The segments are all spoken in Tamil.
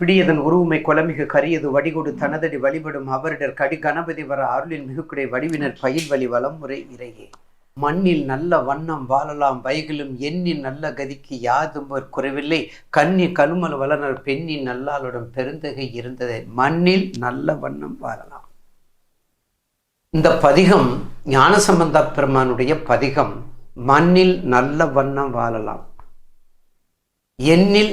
பிடியதன் உருவுமை கொலமிகு கரியது வடிகொடு தனதடி வழிபடும் அவரிடர் கடி கணபதி வர அருளின் மிகுக்குடை வடிவினர் பயில் வழி வலமுறை இறையே. மண்ணில் நல்ல வண்ணம் வாழலாம் வைகளும் எண்ணின் நல்ல கதிக்கு யாதும் ஒரு குறைவில்லை. கண்ணி கழுமல் வளனர் பெண்ணின் நல்லாளுடன் பெருந்தகை இருந்ததை. மண்ணில் நல்ல வண்ணம் வாழலாம். இந்த பதிகம் ஞானசம்பந்த பெருமானுடைய பதிகம் மண்ணில் நல்ல வண்ணம் வாழலாம். எண்ணில்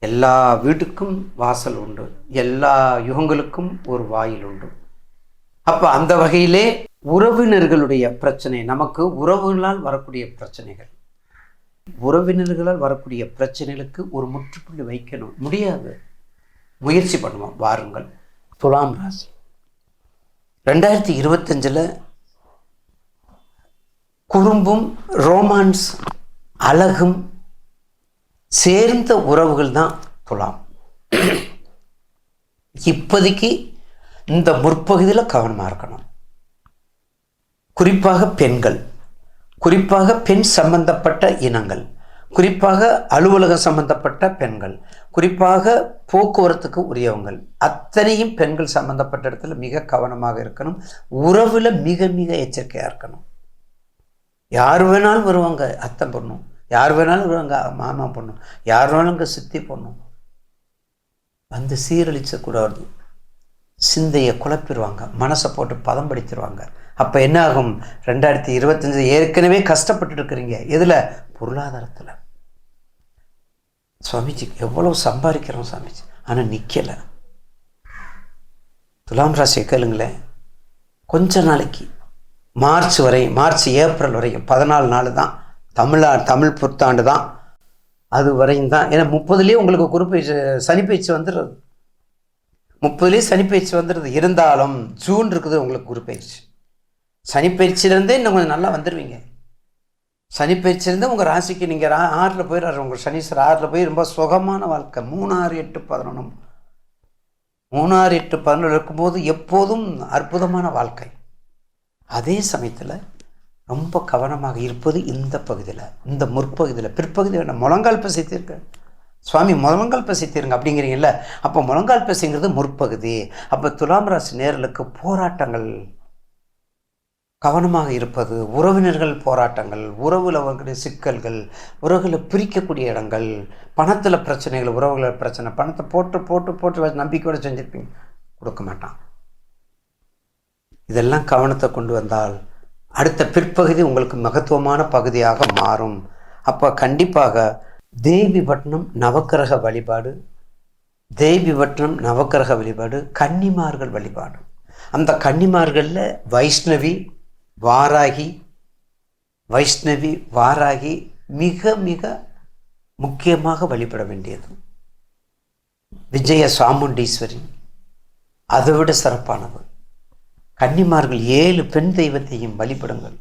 எல்லா வீட்டுக்கும் வாசல் உண்டு. எல்லா யுகங்களுக்கும் ஒரு வாயில் உண்டு. அப்போ அந்த வகையிலே உறவினர்களுடைய பிரச்சனை நமக்கு உறவுகளால் வரக்கூடிய பிரச்சனைகள். உறவினர்களால் வரக்கூடிய பிரச்சனைகளுக்கு ஒரு முற்றுப்புள்ளி வைக்கணும். முடியாது. முயற்சி பண்ணுவோம். வாருங்கள். துலாம் ராசி. ரெண்டாயிரத்தி இருபத்தஞ்சில் குறும்பும் ரோமான்ஸ் அழகும் சேர்ந்த உறவுகள் தான் துலாம். இப்போதைக்கு இந்த முற்பகுதியில் கவனமாக இருக்கணும். குறிப்பாக பெண்கள். குறிப்பாக பெண் சம்பந்தப்பட்ட இனங்கள். குறிப்பாக அலுவலகம் சம்பந்தப்பட்ட பெண்கள். குறிப்பாக போக்குவரத்துக்கு உரியவங்கள். அத்தனையும் பெண்கள் சம்பந்தப்பட்ட இடத்துல மிக கவனமாக இருக்கணும். உறவில் மிக மிக எச்சரிக்கையாக இருக்கணும். யார் வேணாலும் வருவாங்க அத்தம் பண்ணும் யார் வேணாலும் வருவாங்க மாமா பண்ணும் யார் வேணாலும் இங்கே சித்தி பண்ணும் வந்து சீரழிச்சக்கூடாது. சிந்தையை குழப்பிடுவாங்க. மனசை போட்டு பதம் படித்திருவாங்க அப்போ என்ன ஆகும் ரெண்டாயிரத்தி இருபத்தஞ்சு ஏற்கனவே கஷ்டப்பட்டு இருக்கிறீங்க எதில்? பொருளாதாரத்தில். சுவாமிஜி எவ்வளோ சம்பாதிக்கிறோம் சாமிஜி ஆனால் நிற்கலை துலாம் ராசியை கேளுங்களேன். கொஞ்ச நாளைக்கு மார்ச் வரை மார்ச் ஏப்ரல் வரைக்கும் பதினாலு நாள் தான் தமிழா தமிழ் புத்தாண்டு தான் அது வரையும் தான். ஏன்னா முப்பதுலேயே உங்களுக்கு குறிப்பயிற்சி சனிப்பயிற்சி வந்துடுறது. முப்பதுலேயே சனிப்பயிற்சி வந்துடுது இருந்தாலும் ஜூன் இருக்குது உங்களுக்கு குறிப்பயிற்சி சனிப்பயிற்சியிலேருந்தே இன்னும் கொஞ்சம் நல்லா வந்துடுவீங்க. சனிப்பயிற்சியிலேருந்து உங்கள் ராசிக்கு நீங்கள் ரா ஆறில் போயிடுறாரு உங்கள் சனீஸ்வரர் ஆறில் போய் ரொம்ப சுகமான வாழ்க்கை. மூணாறு எட்டு பதினொன்று மூணாறு எட்டு பதினொன்று இருக்கும்போது எப்போதும் அற்புதமான வாழ்க்கை. அதே சமயத்தில் ரொம்ப கவனமாக இருப்பது இந்த பகுதியில் இந்த முற்பகுதியில். பிற்பகுதியில் முழங்கால் சேர்த்திருக்கேன் சுவாமி முழங்கால் சேர்த்திருங்க அப்படிங்கிறீங்கல்ல? அப்போ முழங்கால் பசிங்கிறது முற்பகுதி. அப்போ துலாம் ராசி நேர்களுக்கு போராட்டங்கள். கவனமாக இருப்பது உறவினர்கள் போராட்டங்கள் உறவில் அவர்களுடைய சிக்கல்கள் உறவுகளை பிரிக்கக்கூடிய இடங்கள் பணத்தில் பிரச்சனைகள் உறவுகளை பிரச்சனை பணத்தை போட்டு போட்டு போட்டு நம்பிக்கையோடு செஞ்சுருப்பீங்க. கொடுக்க மாட்டான். இதெல்லாம் கவனத்தை கொண்டு வந்தால் அடுத்த பிற்பகுதி உங்களுக்கு மகத்துவமான பகுதியாக மாறும். அப்போ கண்டிப்பாக தேவிபட்டினம் நவக்கிரக வழிபாடு தேவிபட்டினம் நவக்கிரக வழிபாடு கன்னிமார்கள் வழிபாடு. அந்த கன்னிமார்களில் வைஷ்ணவி வாராகி வைஷ்ணவி வாராகி மிக மிக முக்கியமாக வழிபட வேண்டியது. விஜய சாமுண்டீஸ்வரி அதை விட சிறப்பானது. கன்னிமார்கள் ஏழு பெண் தெய்வத்தையும் வழிபடுங்கள்.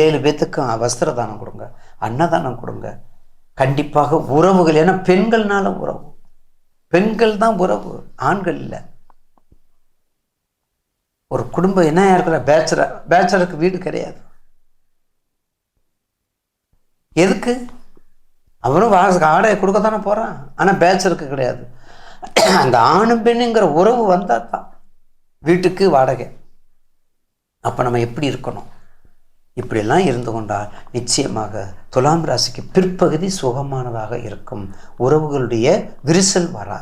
ஏழு பேத்துக்கும் வஸ்திர தானம் கொடுங்க அன்னதானம் கொடுங்க. கண்டிப்பாக உறவுகள் ஏன்னா பெண்கள்னால உறவு. பெண்கள் தான் உறவு ஆண்கள் இல்லை. ஒரு குடும்பம் என்ன இருக்கிற பேச்சலர் பேச்சலருக்கு வீடு கிடையாது. எதுக்கு? அவனும் வா ஆடையை கொடுக்க தானே போகிறான் ஆனால் பேச்சருக்கு கிடையாது. அந்த ஆணும் பெண்ணுங்கிற உறவு வந்தால் தான் வீட்டுக்கு வாடகை. அப்போ நம்ம எப்படி இருக்கணும்? இப்படியெல்லாம் இருந்து கொண்டால் நிச்சயமாக துலாம் ராசிக்கு பிற்பகுதி சுகமானதாக இருக்கும். உறவுகளுடைய விரிசல் வராது.